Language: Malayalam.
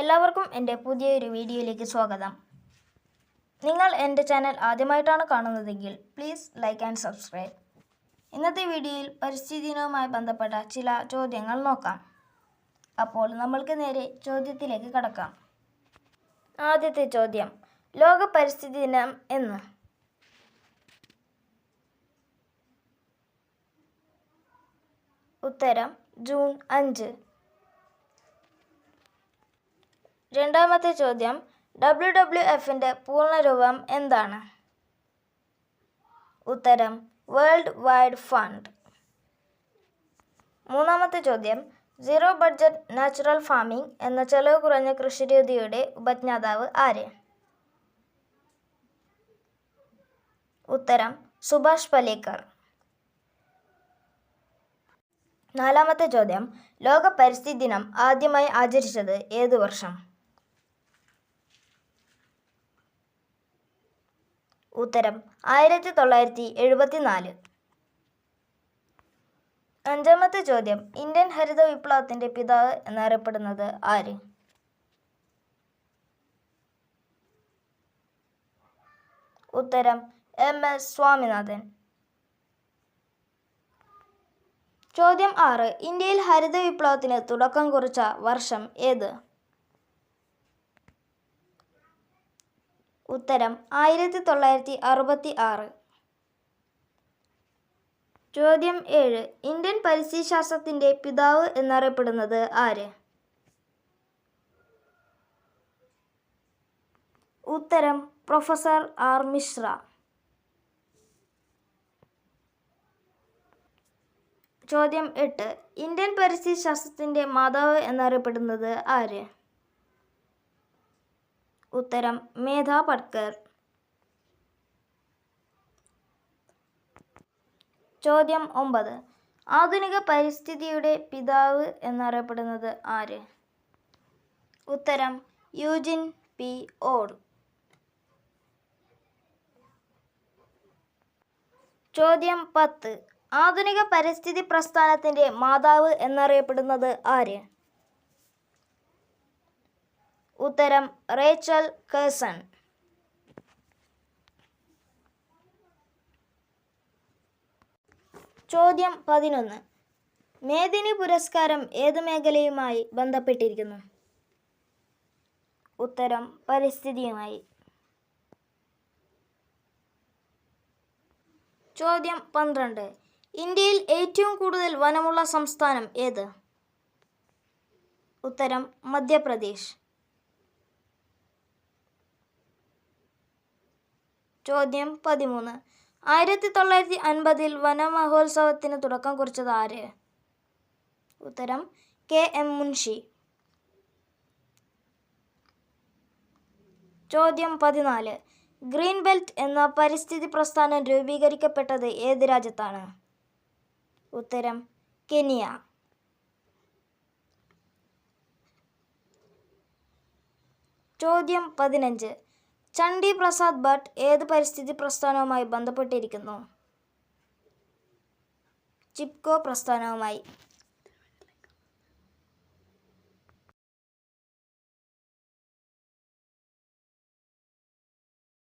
എല്ലാവർക്കും എന്റെ പുതിയൊരു വീഡിയോയിലേക്ക് സ്വാഗതം. നിങ്ങൾ എന്റെ ചാനൽ ആദ്യമായിട്ടാണ് കാണുന്നതെങ്കിൽ പ്ലീസ് ലൈക്ക് ആൻഡ് സബ്സ്ക്രൈബ്. ഇന്നത്തെ വീഡിയോയിൽ പരിസ്ഥിതി ദിനവുമായി ബന്ധപ്പെട്ട ചില ചോദ്യങ്ങൾ നോക്കാം. അപ്പോൾ നമ്മൾക്ക് നേരെ ചോദ്യത്തിലേക്ക് കടക്കാം. ആദ്യത്തെ ചോദ്യം ലോക പരിസ്ഥിതി ദിനം എന്ന്. ഉത്തരം ജൂൺ അഞ്ച്. രണ്ടാമത്തെ ചോദ്യം ഡബ്ല്യു ഡബ്ല്യു എഫിന്റെ പൂർണരൂപം എന്താണ്? ഉത്തരം വേൾഡ് വൈഡ് ഫണ്ട്. മൂന്നാമത്തെ ചോദ്യം സീറോ ബഡ്ജറ്റ് നാച്ചുറൽ ഫാമിംഗ് എന്ന ചെലവ് കുറഞ്ഞ കൃഷിരീതിയുടെ ഉപജ്ഞാതാവ് ആര്? ഉത്തരം സുഭാഷ് പലേക്കർ. നാലാമത്തെ ചോദ്യം ലോക പരിസ്ഥിതി ദിനം ആദ്യമായി ആചരിച്ചത് ഏത് വർഷം? ഉത്തരം ആയിരത്തി തൊള്ളായിരത്തി എഴുപത്തിനാല് അഞ്ചാമത്തെ ചോദ്യം ഇന്ത്യൻ ഹരിത വിപ്ലവത്തിന്റെ പിതാവ് എന്നറിയപ്പെടുന്നത് ആര്? ഉത്തരം എം. എസ്. സ്വാമിനാഥൻ. ചോദ്യം ആറ് ഇന്ത്യയിൽ ഹരിത വിപ്ലവത്തിന് തുടക്കം കുറിച്ച വർഷം ഏത്? ഉത്തരം ആയിരത്തി തൊള്ളായിരത്തി അറുപത്തി ആറ് ചോദ്യം ഏഴ്. ഇന്ത്യൻ പരിസ്ഥിതി ശാസ്ത്രത്തിന്റെ പിതാവ് എന്നറിയപ്പെടുന്നത് ആര്? ഉത്തരം പ്രൊഫസർ ആർ മിശ്ര. ചോദ്യം എട്ട്. ഇന്ത്യൻ പരിസ്ഥിതി ശാസ്ത്രത്തിന്റെ മാതാവ് എന്നറിയപ്പെടുന്നത് ആര്? ഉത്തരം മേധ പട്കർ. ചോദ്യം ഒമ്പത്. ആധുനിക പരിസ്ഥിതിയുടെ പിതാവ് എന്നറിയപ്പെടുന്നത് ആര്? ഉത്തരം യൂജിൻ പി. ഓഡ്. ചോദ്യം പത്ത്. ആധുനിക പരിസ്ഥിതി പ്രസ്ഥാനത്തിന്റെ മാതാവ് എന്നറിയപ്പെടുന്നത് ആര്? ഉത്തരം റേച്ചൽ കേസൺ ചോദ്യം പതിനൊന്ന്. മേദിനി പുരസ്കാരം ഏത് മേഖലയുമായി ബന്ധപ്പെട്ടിരിക്കുന്നു? ഉത്തരം പരിസ്ഥിതിയുമായി. ചോദ്യം പന്ത്രണ്ട്. ഇന്ത്യയിൽ ഏറ്റവും കൂടുതൽ വനമുള്ള സംസ്ഥാനം ഏത്? ഉത്തരം മധ്യപ്രദേശ്. ചോദ്യം പതിമൂന്ന്. ആയിരത്തി തൊള്ളായിരത്തി അൻപതിൽ വനമഹോത്സവത്തിന് തുടക്കം കുറിച്ചത് ആര്? ഉത്തരം കെ എം മുൻഷി. ചോദ്യം പതിനാല്. ഗ്രീൻ ബെൽറ്റ് എന്ന പരിസ്ഥിതി പ്രസ്ഥാനം രൂപീകരിക്കപ്പെട്ടത് ഏത് രാജ്യത്താണ്? ഉത്തരം കെനിയ. ചോദ്യം പതിനഞ്ച്. ചണ്ഡി പ്രസാദ് ഭട്ട് ഏത് പരിസ്ഥിതി പ്രസ്ഥാനവുമായി ബന്ധപ്പെട്ടിരിക്കുന്നു? ചിപ്കോ പ്രസ്ഥാനവുമായി.